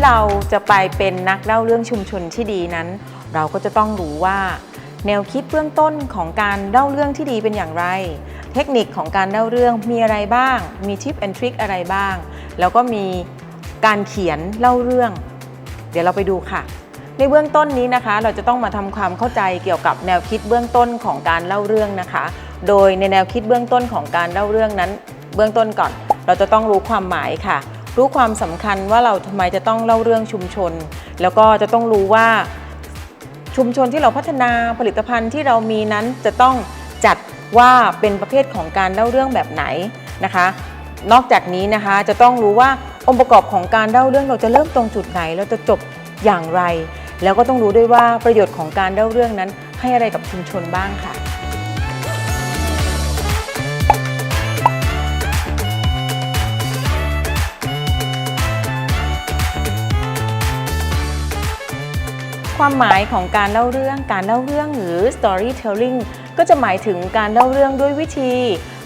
ก่อนที่เราจะไปเป็นนักเล่าเรื่องชุมชนที่ดีนั้น เราก็จะต้องรู้ว่า แนวคิดเบื้องต้นของการเล่าเรื่องที่ดีเป็นอย่างไร เทคนิคของการเล่าเรื่องมีอะไรบ้าง มีทิปแอนทริคอะไรบ้าง แล้วก็มีการเขียนเล่าเรื่อง เดี๋ยวเราไปดูค่ะ ในเบื้องต้นนี้นะคะ เราจะต้องมาทำความเข้าใจเกี่ยวกับแนวคิดเบื้องต้นของการเล่าเรื่องนะคะ โดยในแนวคิดเบื้องต้นของการเล่าเรื่องนั้น เบื้องต้นก่อน เราจะต้องรู้ความหมายค่ะ รู้ความสำคัญว่าเราทำไมจะต้องเล่าเรื่องชุมชน แล้วก็จะต้องรู้ว่าชุมชนที่เราพัฒนาผลิตภัณฑ์ที่เรามีนั้นจะต้องจัดว่าเป็นประเภทของการเล่าเรื่องแบบไหนนะคะ นอกจากนี้นะคะจะต้องรู้ว่าองค์ประกอบของการเล่าเรื่องเราจะเริ่มตรงจุดไหนเราจะจบอย่างไร แล้วก็ต้องรู้ด้วยว่าประโยชน์ของการเล่าเรื่องนั้นให้อะไรกับชุมชนบ้างค่ะ ความหมายของการเล่าเรื่อง การเล่าเรื่องหรือ storytelling ก็จะหมายถึงการเล่าเรื่องด้วยวิธี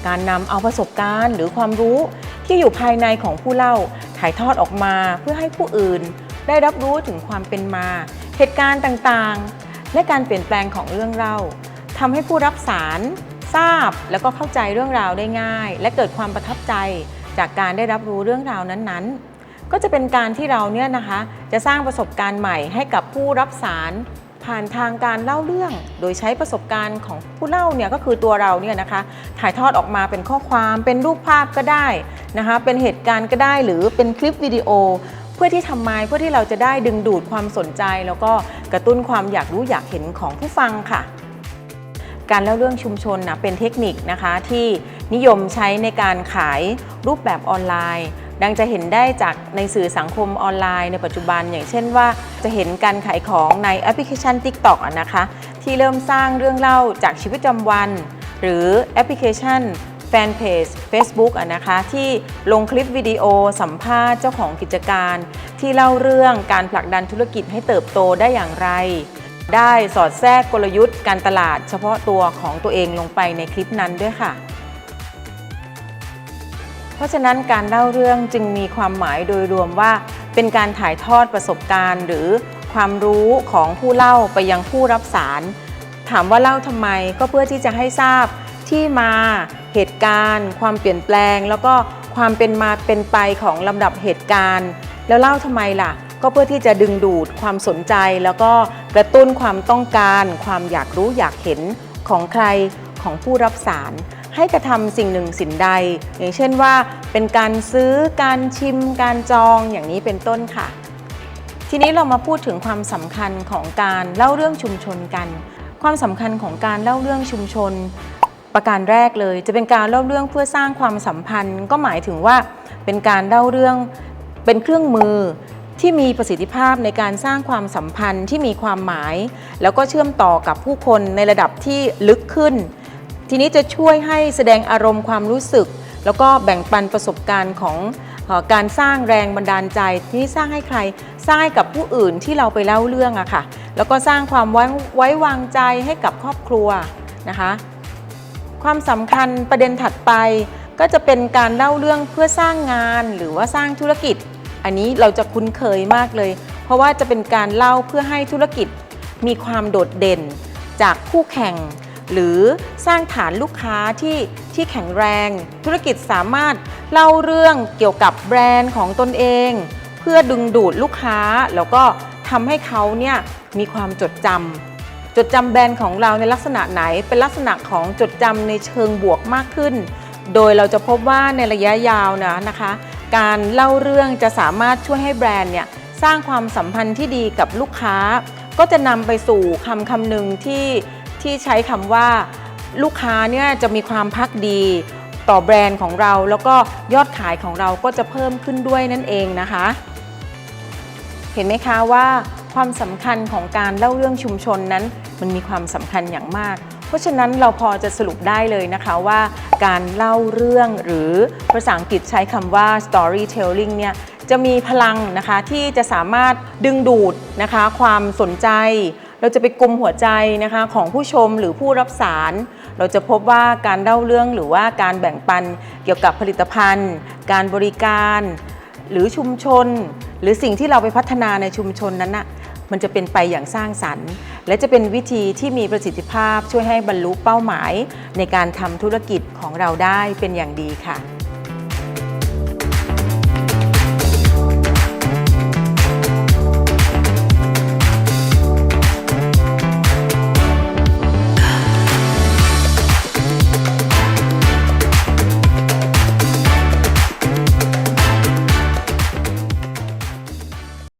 การนำเอาประสบการณ์หรือความรู้ที่อยู่ภายในของผู้เล่า ถ่ายทอดออกมาเพื่อให้ผู้อื่น ได้รับรู้ถึงความเป็นมา เหตุการณ์ต่างๆ และการเปลี่ยนแปลงของเรื่องเล่าทำให้ผู้รับสารทราบแล้วก็เข้าใจเรื่องราวได้ง่าย และเกิดความประทับใจจากการได้รับรู้เรื่องราวนั้นๆ ก็จะเป็นการที่เราเนี่ยนะคะจะสร้างประสบการณ์ใหม่ให้กับผู้รับสารผ่านทางการเล่าเรื่อง โดยใช้ประสบการณ์ของผู้เล่าเนี่ยก็คือตัวเราเนี่ยนะคะถ่ายทอดออกมาเป็นข้อความเป็นรูปภาพก็ได้นะคะเป็นเหตุการณ์ก็ได้หรือเป็นคลิปวิดีโอ เพื่อที่ทำไมเพื่อที่เราจะได้ดึงดูดความสนใจ แล้วก็กระตุ้นความอยากรู้อยากเห็นของผู้ฟังค่ะ การเล่าเรื่องชุมชนนะเป็นเทคนิคนะคะที่นิยมใช้ในการขายรูปแบบออนไลน์ ดังจะเห็นได้จากในสื่อสังคมออนไลน์ในปัจจุบัน อย่างเช่นว่าจะเห็นการขายของในแอปพลิเคชัน TikTok อะนะคะ ที่เริ่มสร้างเรื่องเล่าจากชีวิตประจำวัน หรือแอปพลิเคชันแฟนเพจ Facebook อะนะคะ ที่ลงคลิปวิดีโอสัมภาษณ์เจ้าของกิจการ ที่เล่าเรื่องการผลักดันธุรกิจให้เติบโตได้อย่างไร ได้สอดแทรกกลยุทธ์การตลาดเฉพาะตัวของตัวเองลงไปในคลิปนั้นด้วยค่ะ ราะฉะนั้นการเล่าเรื่องจึงมีความหมายโดยรวมว่า เป็นการถ่ายทอดประสบการณ์ หรือความรู้ของผู้เล่าไปยังผู้รับสาร ถามว่าเล่าทำไมก็เพื่อที่จะให้ทราบที่มาเหตุการณ์ ความเปลี่ยนแปลง แล้วก็ความเป็นมาเป็นไปของลำดับเหตุการณ์ แล้วเล่าทำไมล่ะ ก็เพื่อที่จะดึงดูดความสนใจ แล้วก็กระตุ้นความต้องการ ความอยากรู้อยากเห็นของใครของผู้รับสาร ให้กระทำสิ่งหนึ่งสิ่งใด อย่างเช่นว่าเป็นการซื้อการชิมการจองอย่างนี้เป็นต้นค่ะ ทีนี้เรามาพูดถึงความสำคัญของการเล่าเรื่องชุมชนกัน ความสำคัญของการเล่าเรื่องชุมชน ประการแรกเลย จะเป็นการเล่าเรื่องเพื่อสร้างความสัมพันธ์ ก็หมายถึงว่าเป็นการเล่าเรื่องเป็นเครื่องมือที่มีประสิทธิภาพในการสร้างความสัมพันธ์ที่มีความหมาย แล้วก็เชื่อมต่อกับผู้คนในระดับที่ลึกขึ้น ทีนี้จะช่วยให้แสดงอารมณ์ความรู้สึก แล้วก็แบ่งปันประสบการณ์ของอการสร้างแรงบันดาลใจที่สร้างให้ใครสร้างให้กับผู้อื่นที่เราไปเล่าเรื่องอะค่ะ แล้วก็สร้างความไว้ไว้วางใจให้กับครอบครัวนะคะ ความสำคัญประเด็นถัดไป ก็จะเป็นการเล่าเรื่องเพื่อสร้างงานหรือว่าสร้างธุรกิจ อันนี้เราจะคุ้นเคยมากเลย เพราะว่าจะเป็นการเล่าเพื่อให้ธุรกิจมีความโดดเด่นจากคู่แข่ง หรือสร้างฐานลูกค้าที่ที่แข็งแรง ธุรกิจสามารถเล่าเรื่องเกี่ยวกับแบรนด์ของตนเอง เพื่อดึงดูดลูกค้า แล้วก็ทำให้เขาเนี่ยมีความจดจำจดจำแบรนด์ของเราในลักษณะไหน เป็นลักษณะของจดจำในเชิงบวกมากขึ้น โดยเราจะพบว่าในระยะยาวนะนะคะ การเล่าเรื่องจะสามารถช่วยให้แบรนด์เนี่ยสร้างความสัมพันธ์ที่ดีกับลูกค้า ก็จะนำไปสู่คำคำหนึ่งที่ ที่ใช้คำว่าลูกค้าเนี่ยจะมีความพักดีต่อแบรนด์ของเรา แล้วก็ยอดขายของเราก็จะเพิ่มขึ้นด้วยนั่นเองนะคะ เห็นไหมคะว่าความสำคัญของการเล่าเรื่องชุมชนนั้น มันมีความสำคัญอย่างมาก เพราะฉะนั้นเราพอจะสรุปได้เลยนะคะว่า การเล่าเรื่องหรือภาษาอังกฤษใช้คำว่า storytelling เนี่ยจะมีพลังนะคะที่จะสามารถดึงดูดนะคะ ความสนใจ เราจะไปกลุมหัวใจนะคะของผู้ชมหรือผู้รับสาร เราจะพบว่าการเล่าเรื่องหรือว่าการแบ่งปันเกี่ยวกับผลิตภัณฑ์ การบริการ หรือชุมชน หรือสิ่งที่เราไปพัฒนาในชุมชนนั้นน่ะมันจะเป็นไปอย่างสร้างสรรค์ และจะเป็นวิธีที่มีประสิทธิภาพช่วยให้บรรลุเป้าหมาย ในการทำธุรกิจของเราได้เป็นอย่างดีค่ะ